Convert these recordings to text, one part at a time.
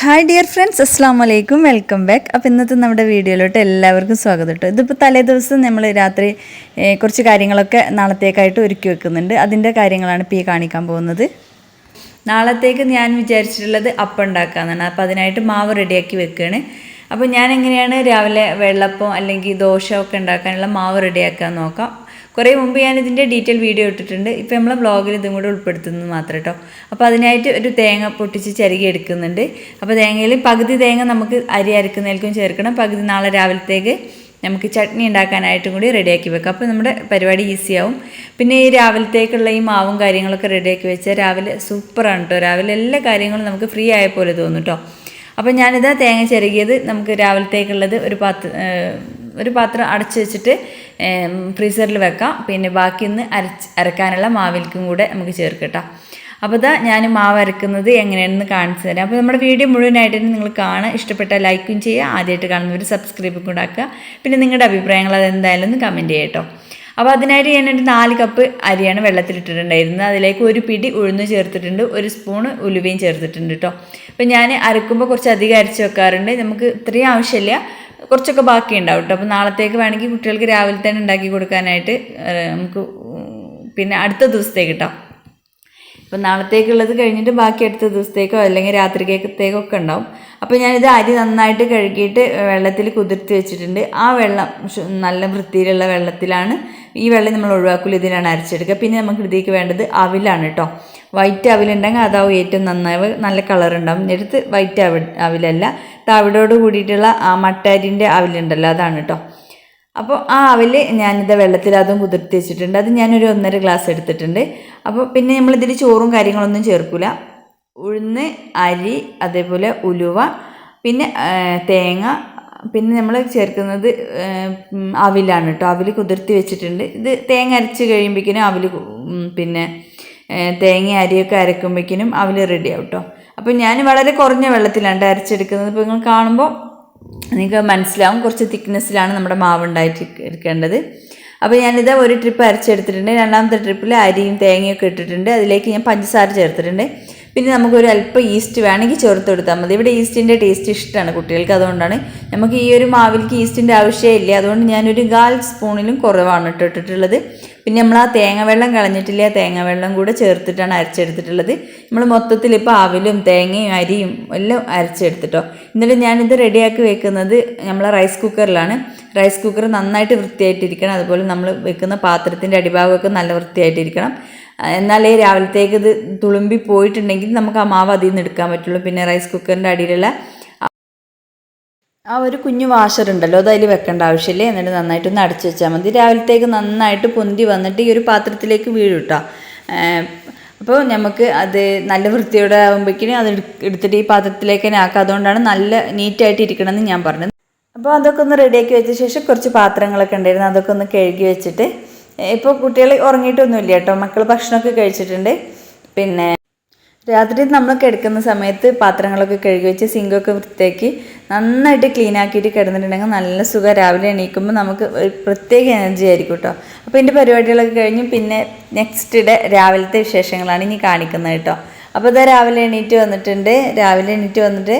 Hi dear friends അസ്സാം വലൈക്കും welcome back അപ്പോൾ ഇന്നത്തെ നമ്മുടെ വീഡിയോയിലോട്ട് എല്ലാവർക്കും സ്വാഗതം കേട്ടോ ഇതിപ്പോൾ തലേ ദിവസം നമ്മൾ രാത്രി കുറച്ച് കാര്യങ്ങളൊക്കെ നാളത്തേക്കായിട്ട് ഒരുക്കി വെക്കുന്നുണ്ട്. അതിന്റെ കാര്യങ്ങളാണ് ഇപ്പോൾ ഈ കാണിക്കാൻ പോകുന്നത്. നാളത്തേക്ക് ഞാൻ വിചാരിച്ചിട്ടുള്ളത് അപ്പം ഉണ്ടാക്കാമെന്നാണ് അപ്പോൾ അതിനായിട്ട് മാവ് റെഡിയാക്കി വെക്കുകയാണ് അപ്പോൾ ഞാൻ എങ്ങനെയാണ് രാവിലെ വെള്ളപ്പം അല്ലെങ്കിൽ ദോശ ഒക്കെ ഉണ്ടാക്കാനുള്ള മാവ് റെഡിയാക്കാൻ നോക്കാം. കുറേ മുമ്പ് ഞാൻ ഇതിന്റെ ഡീറ്റെയിൽ വീഡിയോ ഇട്ടിട്ടുണ്ട്. ഇപ്പോൾ നമ്മൾ ബ്ലോഗിൽ ഇതും കൂടെ ഉൾപ്പെടുത്തുന്നത് മാത്രം കേട്ടോ അപ്പോൾ അതിനായിട്ട് ഒരു തേങ്ങ പൊട്ടിച്ച് ചരുകി എടുക്കുന്നുണ്ട്. അപ്പോൾ തേങ്ങയിൽ പകുതി തേങ്ങ നമുക്ക് അരി അരക്കുന്നതിലേക്കും ചേർക്കണം. പകുതി നാളെ രാവിലത്തേക്ക് നമുക്ക് ചട്നി ഉണ്ടാക്കാനായിട്ടും കൂടി റെഡിയാക്കി വെക്കാം. അപ്പോൾ നമ്മുടെ പരിപാടി ഈസിയാവും പിന്നെ ഈ രാവിലത്തേക്കുള്ള ഈ മാവും കാര്യങ്ങളൊക്കെ റെഡിയാക്കി വെച്ചാൽ രാവിലെ സൂപ്പറാണ് കേട്ടോ രാവിലെ എല്ലാ കാര്യങ്ങളും നമുക്ക് ഫ്രീ ആയ പോലെ തോന്നും കേട്ടോ അപ്പോൾ ഞാനിത് തേങ്ങ ചിരകിയത് നമുക്ക് രാവിലത്തേക്കുള്ളത് ഒരു പാത്ര ഒരു പാത്രം അടച്ച് വെച്ചിട്ട് ഫ്രീസറിൽ വെക്കാം. പിന്നെ ബാക്കി ഒന്ന് അരച്ച് അരക്കാനുള്ള മാവിൽക്കും കൂടെ നമുക്ക് ചേർക്കട്ടോ. അപ്പോൾ ഇതാ ഞാൻ മാവ് അരക്കുന്നത് എങ്ങനെയാണെന്ന് കാണിച്ചു തരാം. അപ്പോൾ നമ്മുടെ വീഡിയോ മുഴുവനായിട്ട് നിങ്ങൾ കാണുക ഇഷ്ടപ്പെട്ട ലൈക്കും ചെയ്യുക. ആദ്യമായിട്ട് കാണുന്നവർ സബ്സ്ക്രൈബും കൂടെ ആക്കുക. പിന്നെ നിങ്ങളുടെ അഭിപ്രായങ്ങൾ അതെന്തായാലും ഒന്ന് കമന്റ് ചെയ്യട്ടോ. അപ്പോൾ അതിനായിട്ട് ഞാനൊരു നാല് കപ്പ് അരിയാണ് വെള്ളത്തിലിട്ടിട്ടുണ്ടായിരുന്നത്. അതിലേക്ക് ഒരു പിടി ഉഴുന്ന് ചേർത്തിട്ടുണ്ട് ഒരു സ്പൂണ് ഉലുവയും ചേർത്തിട്ടുണ്ട് കേട്ടോ അപ്പോൾ ഞാൻ അരക്കുമ്പോൾ കുറച്ച് അധികം അരച്ച് വെക്കാറുണ്ട്. നമുക്ക് ഇത്രയും ആവശ്യമില്ല കുറച്ചൊക്കെ ബാക്കി ഉണ്ടാവും കേട്ടോ അപ്പോൾ നാളത്തേക്ക് വേണമെങ്കിൽ കുട്ടികൾക്ക് രാവിലെ തന്നെ ഉണ്ടാക്കി കൊടുക്കാനായിട്ട് നമുക്ക് പിന്നെ അടുത്ത ദിവസത്തേക്ക് കേട്ടോ ഇപ്പം നാളത്തേക്കുള്ളത് കഴിഞ്ഞിട്ട് ബാക്കി അടുത്ത ദിവസത്തേക്കോ അല്ലെങ്കിൽ രാത്രിക്കേക്കത്തേക്കോ ഒക്കെ ഉണ്ടാവും. അപ്പോൾ ഞാനിത് അരി നന്നായിട്ട് കഴുകിയിട്ട് വെള്ളത്തിൽ കുതിർത്തി വെച്ചിട്ടുണ്ട്. ആ വെള്ളം നല്ല വൃത്തിയിലുള്ള വെള്ളത്തിലാണ് ഈ വെള്ളം നമ്മൾ ഒഴിവാക്കില്ല ഇതിലാണ് അരച്ചെടുക്കുക. പിന്നെ നമുക്ക് ഇതിലേക്ക് വേണ്ടത് അവിലാണ് കേട്ടോ. വൈറ്റ് അവിലുണ്ടെങ്കിൽ അതാവും ഏറ്റവും നന്നായി നല്ല കളർ ഉണ്ടാവും. എടുത്ത് വൈറ്റ് അവിൽ അവിലല്ല. തവിടോട് കൂടിയിട്ടുള്ള ആ മട്ടാരിന്റെ അവിലുണ്ടല്ലോ. അതാണ് കേട്ടോ. അപ്പോൾ ആ അവൽ ഞാനിത് വെള്ളത്തിൽ അതും കുതിർത്തി വെച്ചിട്ടുണ്ട്. അത് ഞാനൊരു ഒന്നര ഗ്ലാസ് എടുത്തിട്ടുണ്ട്. അപ്പോൾ പിന്നെ നമ്മളിതിൽ ചോറും കാര്യങ്ങളൊന്നും ചേർക്കില്ല ഉഴുന്ന് അരി അതേപോലെ ഉലുവ പിന്നെ തേങ്ങ പിന്നെ നമ്മൾ ചേർക്കുന്നത് അവിലാണ് കേട്ടോ അവിൽ കുതിർത്തി വെച്ചിട്ടുണ്ട്. ഇത് തേങ്ങ അരച്ച് കഴിയുമ്പോഴേക്കിനും അവിൽ പിന്നെ തേങ്ങ അരിയൊക്കെ അരക്കുമ്പോഴേക്കിനും അവിൽ റെഡിയാവും കേട്ടോ അപ്പോൾ ഞാൻ വളരെ കുറഞ്ഞ വെള്ളത്തിലാണ് അരച്ചെടുക്കുന്നത്. ഇപ്പോൾ നിങ്ങൾ കാണുമ്പോൾ നിങ്ങൾക്ക് മനസ്സിലാവും കുറച്ച് തിക്നെസ്സിലാണ് നമ്മുടെ മാവ് ഉണ്ടായിട്ട് അപ്പോൾ ഞാനിത് ഒരു ട്രിപ്പ് അരച്ചെടുത്തിട്ടുണ്ട്. രണ്ടാമത്തെ ട്രിപ്പിൽ അരിയും തേങ്ങയൊക്കെ ഇട്ടിട്ടുണ്ട്. അതിലേക്ക് ഞാൻ പഞ്ചസാര ചേർത്തിട്ടുണ്ട്. പിന്നെ നമുക്കൊരു അല്പം ഈസ്റ്റ് വേണമെങ്കിൽ ചേർത്ത് കൊടുത്താൽ മതി. ഇവിടെ ഈസ്റ്റിന്റെ ടേസ്റ്റ് ഇഷ്ടമാണ് കുട്ടികൾക്ക്. അതുകൊണ്ടാണ് നമുക്ക് ഈ ഒരു മാവിലേക്ക് ഈസ്റ്റിന്റെ ആവശ്യമില്ല. അതുകൊണ്ട് ഞാനൊരു കാൽ സ്പൂണിലും കുറവാണ് ഇട്ടോ ഇട്ടിട്ടുള്ളത്. പിന്നെ നമ്മൾ ആ തേങ്ങ വെള്ളം കളഞ്ഞിട്ടില്ല തേങ്ങ വെള്ളം കൂടെ ചേർത്തിട്ടാണ് അരച്ചെടുത്തിട്ടുള്ളത്. നമ്മൾ മൊത്തത്തിൽ ഇപ്പോൾ ആവിലും തേങ്ങയും അരിയും എല്ലാം അരച്ചെടുത്തിട്ടോ. എന്നിട്ട് ഞാനിത് റെഡിയാക്കി വെക്കുന്നത് നമ്മളെ റൈസ് കുക്കറിലാണ്. റൈസ് കുക്കർ നന്നായിട്ട് വൃത്തിയായിട്ടിരിക്കണം. അതുപോലെ നമ്മൾ വെക്കുന്ന പാത്രത്തിന്റെ അടിഭാഗമൊക്കെ നല്ല വൃത്തിയായിട്ടിരിക്കണം. എന്നാലേ രാവിലത്തേക്ക് ഇത് തുളുമ്പി പോയിട്ടുണ്ടെങ്കിൽ നമുക്ക് ആ മാവ് അതിൽ നിന്ന് എടുക്കാൻ പറ്റുള്ളൂ. പിന്നെ റൈസ് കുക്കറിന്റെ അടിയിലുള്ള ആ ഒരു കുഞ്ഞു വാഷർ ഉണ്ടല്ലോ അത് അതിൽ വെക്കേണ്ട ആവശ്യമില്ല. എന്നിട്ട് നന്നായിട്ടൊന്ന് അടച്ചു വെച്ചാൽ മതി. രാവിലത്തേക്ക് നന്നായിട്ട് പൊന്തി വന്നിട്ട് ഈ ഒരു പാത്രത്തിലേക്ക് വീഴും അപ്പോൾ നമുക്ക് അത് നല്ല വൃത്തിയോടെ ആകുമ്പോഴേക്കും അത് എടുത്തിട്ട് ഈ പാത്രത്തിലേക്ക് തന്നെ ആക്കുക അതുകൊണ്ടാണ് നല്ല നീറ്റായിട്ട് ഇരിക്കണമെന്ന് ഞാൻ പറഞ്ഞത്. അപ്പോൾ അതൊക്കെ ഒന്ന് റെഡിയാക്കി വെച്ച ശേഷം കുറച്ച് പാത്രങ്ങളൊക്കെ ഉണ്ടായിരുന്നു. അതൊക്കെ ഒന്ന് കഴുകി വെച്ചിട്ട് ഇപ്പോൾ കുട്ടികൾ ഉറങ്ങിയിട്ടൊന്നുമില്ല കേട്ടോ. മക്കൾ ഭക്ഷണമൊക്കെ കഴിച്ചിട്ടുണ്ട്. പിന്നെ രാത്രി നമ്മൾ കിടക്കുന്ന സമയത്ത് പാത്രങ്ങളൊക്കെ കഴുകി വെച്ച് സിങ്കൊക്കെ വൃത്തിയാക്കി നന്നായിട്ട് ക്ലീൻ ആക്കിയിട്ട് കിടന്നിട്ടുണ്ടെങ്കിൽ നല്ല സുഖം. രാവിലെ എണീക്കുമ്പോൾ നമുക്ക് ഒരു പ്രത്യേക എനർജി ആയിരിക്കും കേട്ടോ. അപ്പോൾ എന്റെ പരിപാടികളൊക്കെ കഴിഞ്ഞ് പിന്നെ നെക്സ്റ്റ് ഡേ രാവിലത്തെ വിശേഷങ്ങളാണ് ഇനി കാണിക്കുന്നത് കേട്ടോ. അപ്പോൾ ഇതാ രാവിലെ എണീറ്റ് വന്നിട്ടുണ്ട്. രാവിലെ എണീറ്റ് വന്നിട്ട്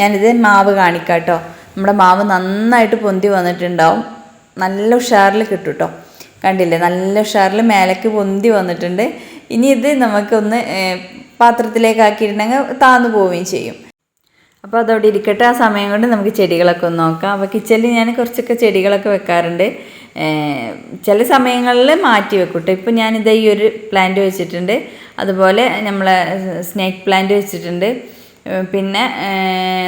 ഞാനിത് മാവ് കാണിക്കാം കേട്ടോ. നമ്മുടെ മാവ് നന്നായിട്ട് പൊന്തി വന്നിട്ടുണ്ടാവും. നല്ല ഉഷാറിൽ കിട്ടും കേട്ടോ. കണ്ടില്ലേ? നല്ല ഉഷാറിൽ മേലേക്ക് പൊന്തി വന്നിട്ടുണ്ട്. ഇനി ഇത് നമുക്കൊന്ന് ഏർ, പാത്രത്തിലേക്ക് ആക്കിയിട്ടുണ്ടെങ്കിൽ താന്നു പോവുകയും ചെയ്യും. അപ്പോൾ അതവിടെ ഇരിക്കട്ടെ. ആ സമയം കൊണ്ട് നമുക്ക് ചെടികളൊക്കെ ഒന്ന് നോക്കാം. അപ്പോൾ കിച്ചണിൽ ഞാൻ കുറച്ചൊക്കെ ചെടികളൊക്കെ വെക്കാറുണ്ട്. ചില സമയങ്ങളിൽ മാറ്റി വെക്കൂട്ടോ. കേട്ടോ ഇപ്പോൾ ഞാനിത് ഈ ഒരു പ്ലാന്റ് വെച്ചിട്ടുണ്ട്. അതുപോലെ നമ്മളെ സ്നേക്ക് പ്ലാന്റ് വെച്ചിട്ടുണ്ട്. പിന്നെ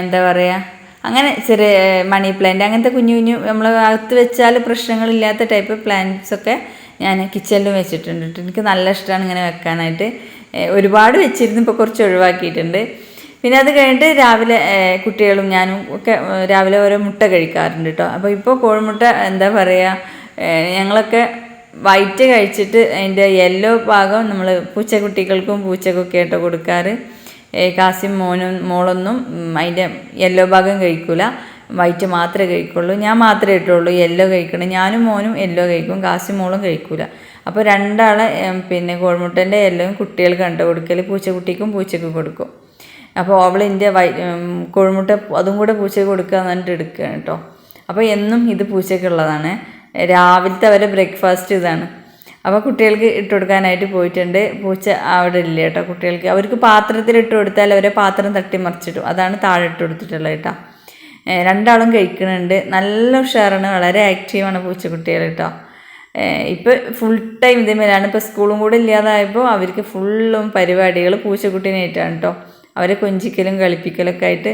എന്താ പറയുക അങ്ങനെ ചെറിയ മണി പ്ലാന്റ് അങ്ങനത്തെ കുഞ്ഞു കുഞ്ഞു നമ്മൾ അകത്ത് വെച്ചാൽ പ്രശ്നങ്ങളില്ലാത്ത ടൈപ്പ് പ്ലാന്റ്സൊക്കെ ഞാൻ കിച്ചണിലും വെച്ചിട്ടുണ്ട്. എനിക്ക് നല്ല ഇഷ്ടമാണ് ഇങ്ങനെ വെക്കാനായിട്ട്. ഒരുപാട് വെച്ചിരുന്നു ഇപ്പോൾ കുറച്ച് ഒഴിവാക്കിയിട്ടുണ്ട്. പിന്നെ അത് കഴിഞ്ഞിട്ട് രാവിലെ കുട്ടികളും ഞാനും ഒക്കെ രാവിലെ ഓരോ മുട്ട കഴിക്കാറുണ്ട് കേട്ടോ അപ്പോൾ ഇപ്പോൾ കോഴിമുട്ട എന്താ പറയുക ഞങ്ങളൊക്കെ വൈറ്റ് കഴിച്ചിട്ട് അതിന്റെ യെല്ലോ ഭാഗം നമ്മൾ പൂച്ചക്കുട്ടികൾക്കും പൂച്ചക്കൊക്കെ ആയിട്ട് കൊടുക്കാറ്. കാസിം മോനും മോളൊന്നും അതിന്റെ യെല്ലോ ഭാഗം കഴിക്കില്ല വൈറ്റ് മാത്രമേ കഴിക്കുള്ളൂ. ഞാൻ മാത്രമേ ഇട്ടുള്ളൂ. യെല്ലോ കഴിക്കണം. ഞാനും മോനും യെല്ലോ കഴിക്കും. കാസിം മോളും കഴിക്കൂല. അപ്പോൾ രണ്ടാൾ പിന്നെ കോഴിമുട്ടന്റെ എല്ലാം കുട്ടികൾക്ക് കണ്ടു കൊടുക്കൽ പൂച്ചക്കുട്ടിക്കും പൂച്ചക്കും കൊടുക്കും. അപ്പോൾ അവൾ എന്റെ വൈ കോഴിമുട്ട അതും കൂടെ പൂച്ചയ്ക്ക് കൊടുക്കുക എന്നിട്ട് എടുക്കുക കേട്ടോ. അപ്പോൾ എന്നും ഇത് പൂച്ചയ്ക്കുള്ളതാണ് രാവിലത്തെ അവരെ ബ്രേക്ക്ഫാസ്റ്റ് ഇതാണ്. അപ്പോൾ കുട്ടികൾക്ക് ഇട്ട് കൊടുക്കാനായിട്ട് പോയിട്ടുണ്ട്. പൂച്ച അവിടെ ഇല്ല കേട്ടോ കുട്ടികൾക്ക്. അവർക്ക് പാത്രത്തിൽ ഇട്ട് കൊടുത്താൽ അവരെ പാത്രം തട്ടി മറിച്ചിടും. അതാണ് താഴെ ഇട്ട് കൊടുത്തിട്ടുള്ളത് കേട്ടോ. രണ്ടാളും കഴിക്കുന്നുണ്ട് നല്ല ഉഷാറാണ്. വളരെ ആക്റ്റീവാണ് പൂച്ചക്കുട്ടികൾ കേട്ടോ. ഇപ്പോൾ ഫുൾ ടൈം ഇതേമേലാണ് ഇപ്പോൾ സ്കൂളും കൂടെ ഇല്ലാതായപ്പോൾ അവർക്ക് ഫുള്ളും പരിപാടികൾ പൂച്ചക്കുട്ടീനായിട്ടാണ് കേട്ടോ അവരെ കൊഞ്ചിക്കലും കളിപ്പിക്കലൊക്കെ ആയിട്ട്.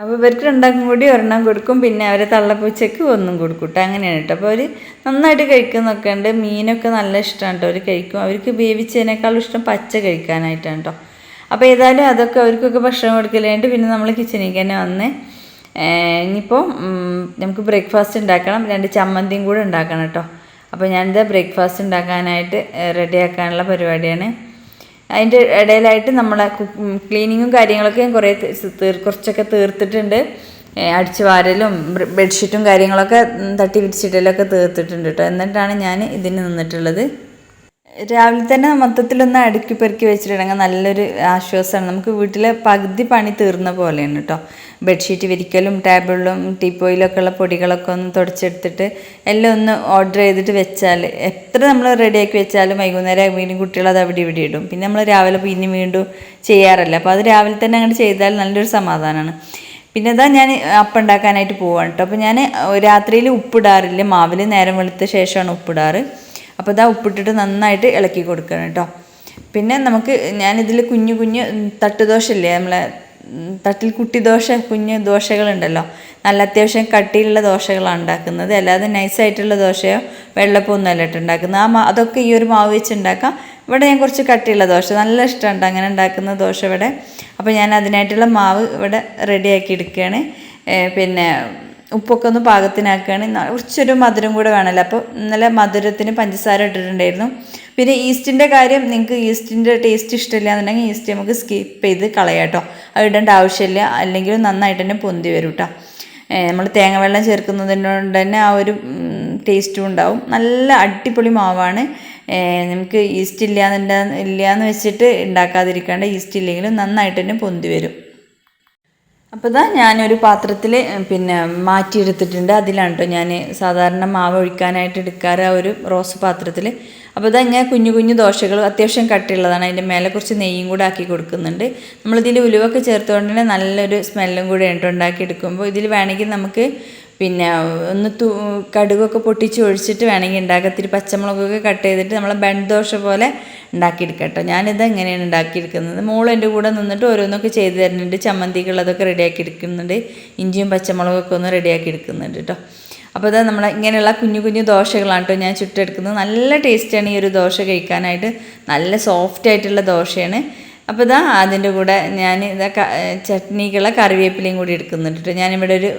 അപ്പോൾ ഇവർക്ക് രണ്ടാക്കും കൂടി ഒരെണ്ണം കൊടുക്കും. പിന്നെ അവരെ തള്ളപ്പൂച്ചയ്ക്ക് ഒന്നും കൊടുക്കും കേട്ടോ അങ്ങനെയാണ് കേട്ടോ അപ്പോൾ അവർ നന്നായിട്ട് കഴിക്കുന്നൊക്കെ ഉണ്ട്. മീനൊക്കെ നല്ല ഇഷ്ടമാണ് കേട്ടോ അവർ കഴിക്കും. അവർക്ക് വേവിച്ചതിനേക്കാളും ഇഷ്ടം പച്ച കഴിക്കാനായിട്ടാണ് കേട്ടോ അപ്പോൾ ഏതായാലും അതൊക്കെ അവർക്കൊക്കെ ഭക്ഷണം കൊടുക്കലായിട്ട് പിന്നെ നമ്മൾ കിച്ചണിലേക്ക് തന്നെ വന്ന് ഇനിയിപ്പോൾ നമുക്ക് ബ്രേക്ക്ഫാസ്റ്റ് ഉണ്ടാക്കണം. രണ്ട് ചമ്മന്തിയും കൂടെ ഉണ്ടാക്കണം കേട്ടോ അപ്പോൾ ഞാനിത് ബ്രേക്ക്ഫാസ്റ്റ് ഉണ്ടാക്കാനായിട്ട് റെഡിയാക്കാനുള്ള പരിപാടിയാണ്. അതിന്റെ ഇടയിലായിട്ട് നമ്മളെ ക്ലീനിങ്ങും കാര്യങ്ങളൊക്കെ കുറേ തീർ കുറച്ചൊക്കെ തീർത്തിട്ടുണ്ട്. അടിച്ചു വാരലും ബെഡ്ഷീറ്റും കാര്യങ്ങളൊക്കെ തട്ടി വിരിച്ചിട്ടലൊക്കെ തീർത്തിട്ടുണ്ട് കേട്ടോ എന്നിട്ടാണ് ഞാൻ ഇതിന് നിന്നിട്ടുള്ളത്. രാവിലെ തന്നെ മൊത്തത്തിലൊന്ന് അടുക്കി പെറുക്കി വെച്ചിട്ടുണ്ടെങ്കിൽ നല്ലൊരു ആശ്വാസമാണ്. നമുക്ക് വീട്ടിലെ പകുതി പണി തീർന്ന പോലെയാണ് കേട്ടോ. ബെഡ്ഷീറ്റ് വിരിക്കലും ടേബിളിലും ടീപ്പോയിലൊക്കെ ഉള്ള പൊടികളൊക്കെ ഒന്ന് തുടച്ചെടുത്തിട്ട് എല്ലാം ഒന്ന് ഓർഡർ ചെയ്തിട്ട് വെച്ചാൽ എത്ര നമ്മൾ റെഡിയാക്കി വെച്ചാലും വൈകുന്നേരം വീണ്ടും കുട്ടികൾ അത് അവിടെ ഇവിടെ ഇടും. പിന്നെ നമ്മൾ രാവിലെ പിന്നെ വീണ്ടും ചെയ്യാറില്ല? അപ്പോൾ അത് രാവിലെ തന്നെ അങ്ങോട്ട് ചെയ്താൽ നല്ലൊരു സമാധാനമാണ്. പിന്നെ ഇതാ ഞാൻ അപ്പം ഉണ്ടാക്കാനായിട്ട് പോവാണ് കേട്ടോ. അപ്പോൾ ഞാൻ രാത്രിയിൽ ഉപ്പിടാറില്ല. മാവിൽ നേരം വെളുത്ത ശേഷമാണ് ഉപ്പിടാറ്. അപ്പോൾ ഇതാ ഉപ്പിട്ടിട്ട് നന്നായിട്ട് ഇളക്കി കൊടുക്കണം കേട്ടോ. പിന്നെ നമുക്ക് ഞാനിതിൽ കുഞ്ഞു കുഞ്ഞു തട്ടുദോശയില്ലേ നമ്മളെ തട്ടിൽ കുട്ടി ദോശ കുഞ്ഞു ദോശകളുണ്ടല്ലോ. നല്ല അത്യാവശ്യം കട്ടിയുള്ള ദോശകളാണ് ഉണ്ടാക്കുന്നത്. അല്ലാതെ നൈസായിട്ടുള്ള ദോശയോ വെള്ളപ്പോ ഒന്നും കേട്ടോ ഉണ്ടാക്കുന്നത്. ആ മാ അതൊക്കെ ഈ ഒരു മാവ് വെച്ച് ഉണ്ടാക്കാം. ഇവിടെ ഞാൻ കുറച്ച് കട്ടിയുള്ള ദോശ നല്ല ഇഷ്ടമുണ്ട് അങ്ങനെ ഉണ്ടാക്കുന്ന ദോശ ഇവിടെ. അപ്പോൾ ഞാൻ അതിനായിട്ടുള്ള മാവ് ഇവിടെ റെഡിയാക്കി എടുക്കുകയാണ്. പിന്നെ ഉപ്പൊക്കെ ഒന്ന് പാകത്തിനാക്കുകയാണ് കുറച്ചൊരു മധുരം കൂടെ വേണമല്ലോ. അപ്പോൾ ഇന്നലെ മധുരത്തിന് പഞ്ചസാര ഇട്ടിട്ടുണ്ടായിരുന്നു. പിന്നെ ഈസ്റ്റിന്റെ കാര്യം നിങ്ങൾക്ക് ഈസ്റ്റിന്റെ ടേസ്റ്റ് ഇഷ്ടമില്ല എന്നുണ്ടെങ്കിൽ ഈസ്റ്റ് നമുക്ക് സ്കിപ്പ് ചെയ്ത് കളയാം കേട്ടോ. അത് ഇടേണ്ട ആവശ്യമില്ല. അല്ലെങ്കിൽ നന്നായിട്ട് തന്നെ പൊന്തി വരും കേട്ടോ. നമ്മൾ തേങ്ങ വെള്ളം ചേർക്കുന്നതിനോട് തന്നെ ആ ഒരു ടേസ്റ്റും ഉണ്ടാവും. നല്ല അടിപൊളി മാവാണ്. നമുക്ക് ഈസ്റ്റ് ഇല്ല ഇല്ല എന്ന് വെച്ചിട്ട് ഉണ്ടാക്കാതിരിക്കേണ്ട ഈസ്റ്റ് ഇല്ലെങ്കിലും നന്നായിട്ട് തന്നെ പൊന്തി വരും. അപ്പോൾ ഇതാ ഞാനൊരു പാത്രത്തിൽ പിന്നെ മാറ്റിയെടുത്തിട്ടുണ്ട്. അതിലാണ് കേട്ടോ ഞാൻ സാധാരണ മാവ് ഒഴിക്കാനായിട്ട് എടുക്കാറ് ആ ഒരു റോസ് പാത്രത്തിൽ അപ്പോൾ ഇതാ ഇങ്ങനെ കുഞ്ഞു കുഞ്ഞു ദോശകൾ അത്യാവശ്യം കട്ടിയുള്ളതാണ്. അതിന്റെ മേലെ കുറച്ച് നെയ്യും കൂടെ ആക്കി കൊടുക്കുന്നുണ്ട്. നമ്മളിതിൽ ഉലുവൊക്കെ ചേർത്തുകൊണ്ട് തന്നെ നല്ലൊരു സ്മെല്ലും കൂടെ ഉണ്ട് ഉണ്ടാക്കി എടുക്കുമ്പോൾ ഇതിൽ വേണമെങ്കിൽ നമുക്ക് പിന്നെ ഒന്ന് തു കടുകൊക്കെ പൊട്ടിച്ച് ഒഴിച്ചിട്ട് വേണമെങ്കിൽ ഉണ്ടാക്കാം. ഇത്തിരി പച്ചമുളകൊക്കെ കട്ട് ചെയ്തിട്ട് നമ്മൾ ബൺദോശ പോലെ ഉണ്ടാക്കിയെടുക്കാം കേട്ടോ ഞാനിത് എങ്ങനെയാണ് ഉണ്ടാക്കിയെടുക്കുന്നത്? മോൾ എന്റെ കൂടെ നിന്നിട്ട് ഓരോന്നൊക്കെ ചെയ്ത് തരുന്നുണ്ട്. ചമ്മന്തിക്കുള്ളതൊക്കെ റെഡിയാക്കി എടുക്കുന്നുണ്ട്. ഇഞ്ചിയും പച്ചമുളകൊക്കെ ഒന്ന് റെഡിയാക്കി എടുക്കുന്നുണ്ട് കേട്ടോ അപ്പോൾ ഇതാ നമ്മൾ ഇങ്ങനെയുള്ള കുഞ്ഞു കുഞ്ഞു ദോശകളാണ് കേട്ടോ ഞാൻ ചുട്ടെടുക്കുന്നത്. നല്ല ടേസ്റ്റാണ് ഈ ഒരു ദോശ കഴിക്കാനായിട്ട്. നല്ല സോഫ്റ്റ് ആയിട്ടുള്ള ദോശയാണ്. അപ്പോൾ ഇതാ അതിന്റെ കൂടെ ഞാൻ ഇതാ ചട്നിക്കുള്ള കറിവേപ്പിലയും കൂടി എടുക്കുന്നുണ്ട് കേട്ടോ ഞാനിവിടെ ഒരു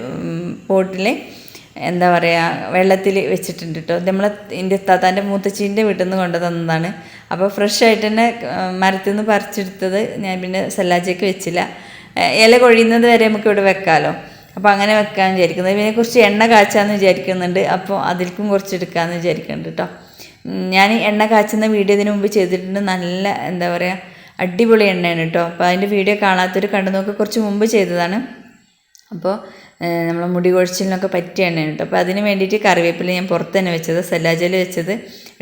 പോട്ടിൽ എന്താ പറയുക വെള്ളത്തിൽ വെച്ചിട്ടുണ്ട് കേട്ടോ നമ്മൾ എന്റെ താത്താന്റെ മൂത്തച്ചീന്റെ വീട്ടിൽ നിന്ന് കൊണ്ടു തന്നതാണ്. അപ്പോൾ ഫ്രഷ് ആയിട്ട് തന്നെ മരത്തിൽ നിന്ന് പറിച്ചെടുത്തത് ഞാൻ പിന്നെ സല്ലാജയ്ക്ക് വെച്ചില്ല. ഇല കൊഴിയുന്നത് വരെ നമുക്ക് ഇവിടെ വെക്കാമല്ലോ അപ്പോൾ അങ്ങനെ വെക്കാൻ വിചാരിക്കുന്നത് പിന്നെ കുറച്ച് എണ്ണ കാച്ചാന്ന് വിചാരിക്കുന്നുണ്ട്. അപ്പോൾ അതിൽക്കും കുറച്ച് എടുക്കാമെന്ന് വിചാരിക്കുന്നുണ്ട് കേട്ടോ ഞാൻ എണ്ണ കാച്ചുന്ന വീഡിയോ ഇതിനു മുമ്പ് ചെയ്തിട്ടുണ്ട്. നല്ല എന്താ പറയുക അടിപൊളി എണ്ണയാണ് കേട്ടോ അപ്പോൾ അതിന്റെ വീഡിയോ കാണാത്തൊരു കണ്ടു നോക്കി. കുറച്ച് മുമ്പ് ചെയ്തതാണ്. അപ്പോൾ നമ്മൾ മുടി കൊഴിച്ചിലിനൊക്കെ പറ്റിയ എണ്ണയാണ് കേട്ടോ അപ്പോൾ അതിന് വേണ്ടിയിട്ട് കറിവേപ്പില ഞാൻ പുറത്ത് തന്നെ വെച്ചത് സെല്ലാജൽ വെച്ചത്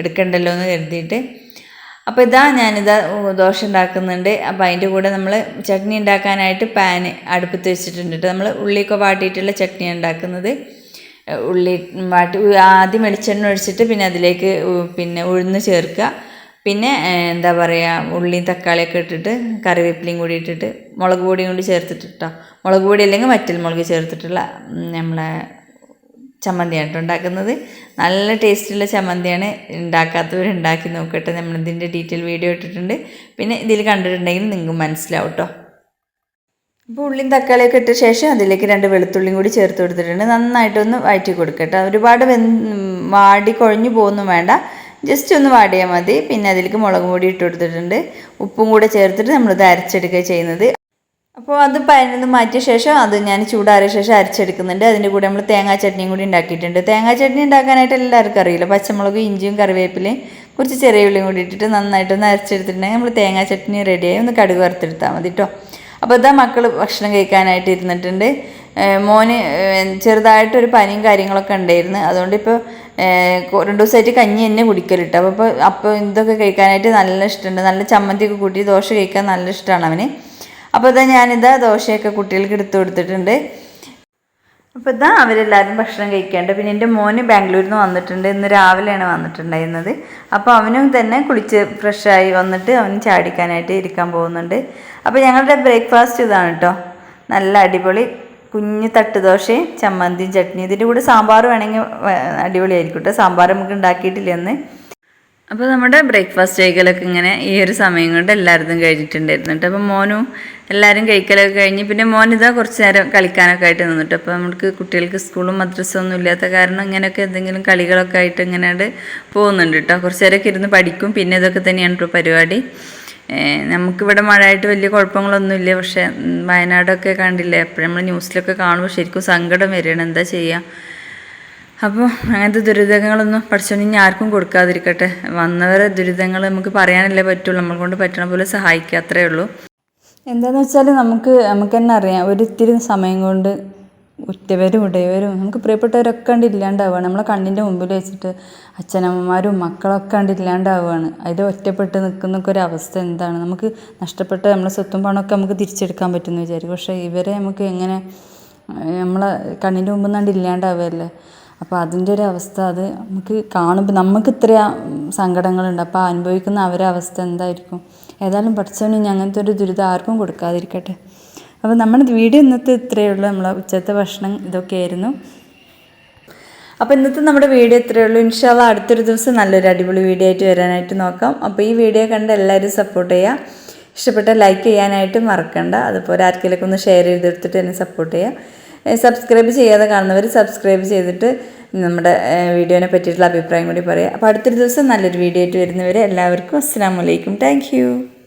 എടുക്കണ്ടല്ലോ എന്ന് കരുതിയിട്ട്. അപ്പോൾ ഇതാ ഞാനിതാ ദോശ ഉണ്ടാക്കുന്നുണ്ട്. അപ്പോൾ അതിന്റെ കൂടെ നമ്മൾ ചട്നി ഉണ്ടാക്കാനായിട്ട് പാന് അടുപ്പത്ത് വെച്ചിട്ടുണ്ട് കേട്ടോ നമ്മൾ ഉള്ളിയൊക്കെ വാട്ടിയിട്ടുള്ള ചട്നി ഉണ്ടാക്കുന്നത്. ഉള്ളി വാട്ടി ആദ്യം വെളിച്ചെണ്ണ ഒഴിച്ചിട്ട് പിന്നെ അതിലേക്ക് പിന്നെ ഉഴുന്ന് ചേർക്കുക. പിന്നെ എന്താ പറയുക ഉള്ളിയും തക്കാളിയൊക്കെ ഇട്ടിട്ട് കറിവേപ്പിലയും കൂടി ഇട്ടിട്ട് മുളക് പൊടിയും കൂടി ചേർത്തിട്ടിട്ടോ. മുളക് പൊടി അല്ലെങ്കിൽ വറ്റൽ മുളക് ചേർത്തിട്ടുള്ള നമ്മളെ ചമ്മന്തിയാണ് കേട്ടോ ഉണ്ടാക്കുന്നത്. നല്ല ടേസ്റ്റുള്ള ചമ്മന്തിയാണ് ഉണ്ടാക്കാത്തവർ ഉണ്ടാക്കി നോക്കട്ടെ. നമ്മളിതിന്റെ ഡീറ്റെയിൽ വീഡിയോ ഇട്ടിട്ടുണ്ട്. പിന്നെ ഇതിൽ കണ്ടിട്ടുണ്ടെങ്കിൽ നിങ്ങൾക്ക് മനസ്സിലാവും കേട്ടോ അപ്പോൾ ഉള്ളിയും തക്കാളിയൊക്കെ ഇട്ട ശേഷം അതിലേക്ക് രണ്ട് വെളുത്തുള്ളിയും കൂടി ചേർത്ത് കൊടുത്തിട്ടുണ്ട്. നന്നായിട്ടൊന്ന് വഴറ്റി കൊടുക്കട്ടെ. ഒരുപാട് വെന് വാടി കുഴഞ്ഞു പോകുന്നു വേണ്ട. ജസ്റ്റ് ഒന്ന് വാടിയാൽ മതി. പിന്നെ അതിലേക്ക് മുളക് പൊടി ഇട്ട് കൊടുത്തിട്ടുണ്ട്. ഉപ്പും കൂടെ ചേർത്തിട്ട് നമ്മളിത് അരച്ചെടുക്കുക ചെയ്യുന്നത്. അപ്പോൾ അത് പതിനൊന്ന് മാറ്റിയ ശേഷം അത് ഞാൻ ചൂടാറിയ ശേഷം അരച്ചെടുക്കുന്നുണ്ട്. അതിന്റെ കൂടെ നമ്മൾ തേങ്ങാ ചട്നിയും കൂടി ഉണ്ടാക്കിയിട്ടുണ്ട്. തേങ്ങാ ചട്നി ഉണ്ടാക്കാനായിട്ട് എല്ലാവർക്കും അറിയില്ല. പച്ചമുളകും ഇഞ്ചിയും കറിവേപ്പിലയും കുറച്ച് ചെറിയ ഉള്ളിയും കൂടി ഇട്ടിട്ട് നന്നായിട്ടൊന്ന് അരച്ചെടുത്തിട്ടുണ്ടെങ്കിൽ നമ്മൾ തേങ്ങാ ചട്നി റെഡിയായി ഒന്ന് കടുക് വറുത്തെടുത്താൽ മതി കേട്ടോ അപ്പോൾ ഇതാ മക്കൾ ഭക്ഷണം കഴിക്കാനായിട്ട് ഇരുന്നിട്ടുണ്ട്. മോന് ചെറുതായിട്ടൊരു പനിയും കാര്യങ്ങളൊക്കെ ഉണ്ടായിരുന്നു. അതുകൊണ്ട് ഇപ്പോൾ രണ്ടു ദിവസമായിട്ട് കഞ്ഞി തന്നെ കുടിക്കലിട്ട്. അപ്പോൾ ഇപ്പോൾ അപ്പോൾ ഇതൊക്കെ കഴിക്കാനായിട്ട് നല്ല ഇഷ്ടമുണ്ട്. നല്ല ചമ്മന്തിയൊക്കെ കൂട്ടി ദോശ കഴിക്കാൻ നല്ല ഇഷ്ടമാണ് അവന്. അപ്പോൾ ഇതാ ഞാനിതാ ദോശയൊക്കെ കുട്ടികൾക്ക് എടുത്തു കൊടുത്തിട്ടുണ്ട്. അപ്പോൾ ഇതാ അവരെല്ലാവരും ഭക്ഷണം കഴിക്കാണ്ട്. പിന്നെ എന്റെ മോന് ബാംഗ്ലൂരിൽ നിന്ന് വന്നിട്ടുണ്ട്. ഇന്ന് രാവിലെയാണ് വന്നിട്ടുണ്ടായിരുന്നത്. അപ്പോൾ അവനും തന്നെ കുളിച്ച് ഫ്രഷായി വന്നിട്ട് അവന് ചാടിക്കാനായിട്ട് ഇരിക്കാൻ പോകുന്നുണ്ട്. അപ്പോൾ ഞങ്ങളുടെ ബ്രേക്ക്ഫാസ്റ്റ് ഇതാണ് കേട്ടോ നല്ല അടിപൊളി കുഞ്ഞ് തട്ട് ദോശയും ചമ്മന്തിയും ചട്നി ഇതിന്റെ കൂടെ സാമ്പാർ വേണമെങ്കിൽ അടിപൊളിയായിരിക്കും കേട്ടോ സാമ്പാർ നമുക്ക് ഉണ്ടാക്കിയിട്ടില്ല എന്ന് അപ്പോൾ നമ്മുടെ ബ്രേക്ക്ഫാസ്റ്റ് കഴിക്കലൊക്കെ ഇങ്ങനെ ഈ ഒരു സമയം കൊണ്ട് എല്ലാവരും കഴിഞ്ഞിട്ടുണ്ടായിരുന്നു കേട്ടോ അപ്പോൾ മോനും എല്ലാവരും കഴിക്കലൊക്കെ കഴിഞ്ഞ് പിന്നെ മോൻ ഇതാ കുറച്ച് നേരം കളിക്കാനൊക്കെ ആയിട്ട് നിന്നിട്ട് അപ്പോൾ നമുക്ക് കുട്ടികൾക്ക് സ്കൂളും മദ്രസ്സും ഒന്നും ഇല്ലാത്ത കാരണം ഇങ്ങനെയൊക്കെ എന്തെങ്കിലും കളികളൊക്കെ ആയിട്ട് ഇങ്ങനെ പോകുന്നുണ്ട് കേട്ടോ കുറച്ച് നേരമൊക്കെ ഇരുന്ന് പഠിക്കും. പിന്നെ ഇതൊക്കെ തന്നെയാണ് കേട്ടോ പരിപാടി. നമുക്കിവിടെ മഴ ആയിട്ട് വലിയ കുഴപ്പങ്ങളൊന്നുമില്ല. പക്ഷേ വയനാടൊക്കെ കണ്ടില്ലേ എപ്പോഴും നമ്മൾ ന്യൂസിലൊക്കെ കാണുമ്പോൾ ശരിക്കും സങ്കടം വരികയാണ്. എന്താ ചെയ്യുക അപ്പോൾ അങ്ങനത്തെ ദുരിതങ്ങളൊന്നും പഠിച്ചോണ്ട് ഇനി ആർക്കും കൊടുക്കാതിരിക്കട്ടെ. വന്നവരെ ദുരിതങ്ങൾ നമുക്ക് പറയാനല്ലേ പറ്റുള്ളൂ. നമ്മൾ കൊണ്ട് പറ്റണ പോലെ സഹായിക്കുക അത്രേ ഉള്ളൂ. എന്താണെന്ന് വെച്ചാൽ നമുക്ക് നമുക്ക് തന്നെ അറിയാം. ഒരു ഇത്തിരി സമയം കൊണ്ട് ഉറ്റവരും ഉടയവരും നമുക്ക് പ്രിയപ്പെട്ടവരൊക്കെ കണ്ട് ഇല്ലാണ്ടാവുകയാണ്. നമ്മളെ കണ്ണിന്റെ മുമ്പിൽ വെച്ചിട്ട് അച്ഛനമ്മമാരും മക്കളൊക്കെ കണ്ട് ഇല്ലാണ്ടാവുകയാണ്. അതിൽ ഒറ്റപ്പെട്ട് നിൽക്കുന്നൊക്കെ ഒരു അവസ്ഥ എന്താണ്? നമുക്ക് നഷ്ടപ്പെട്ട നമ്മളെ സ്വത്തും പണമൊക്കെ നമുക്ക് തിരിച്ചെടുക്കാൻ പറ്റുമെന്ന് വിചാരിക്കും. പക്ഷേ ഇവരെ നമുക്ക് എങ്ങനെ നമ്മളെ കണ്ണിന്റെ മുമ്പിൽ നിന്നാണ്ട് ഇല്ലാണ്ടാവുകയല്ലേ? അപ്പോൾ അതിന്റെ ഒരു അവസ്ഥ അത് നമുക്ക് കാണുമ്പോൾ നമുക്ക് ഇത്ര സങ്കടങ്ങളുണ്ട്. അപ്പോൾ അനുഭവിക്കുന്ന അവരെ അവസ്ഥ എന്തായിരിക്കും? ഏതായാലും പഠിച്ചവന് അങ്ങനത്തെ ഒരു ദുരിതം ആർക്കും കൊടുക്കാതിരിക്കട്ടെ. അപ്പോൾ നമ്മുടെ വീഡിയോ ഇന്നത്തെ ഇത്രയേ ഉള്ളൂ. നമ്മളെ ഉച്ചത്തെ ഭക്ഷണം ഇതൊക്കെയായിരുന്നു. അപ്പോൾ ഇന്നത്തെ നമ്മുടെ വീഡിയോ ഇത്രയേ ഉള്ളൂ. ഇൻഷാല്ല അടുത്തൊരു ദിവസം നല്ലൊരു അടിപൊളി വീഡിയോ ആയിട്ട് വരാനായിട്ട് നോക്കാം. അപ്പോൾ ഈ വീഡിയോ കണ്ട് എല്ലാവരും സപ്പോർട്ട് ചെയ്യുക ഇഷ്ടപ്പെട്ട ലൈക്ക് ചെയ്യാനായിട്ട് മറക്കണ്ട. അതുപോലെ ആർക്കെങ്കിലൊക്കെ ഒന്ന് ഷെയർ ചെയ്തെടുത്തിട്ട് എന്നെ സപ്പോർട്ട് ചെയ്യുക സബ്സ്ക്രൈബ് ചെയ്യാതെ കാണുന്നവർ സബ്സ്ക്രൈബ് ചെയ്തിട്ട് നമ്മുടെ വീഡിയോനെ പറ്റിയിട്ടുള്ള അഭിപ്രായം കൂടി പറയുക അപ്പോൾ അടുത്തൊരു ദിവസം നല്ലൊരു വീഡിയോ ആയിട്ട് വരുന്നവരെ എല്ലാവർക്കും അസ്സാം വലൈക്കും താങ്ക്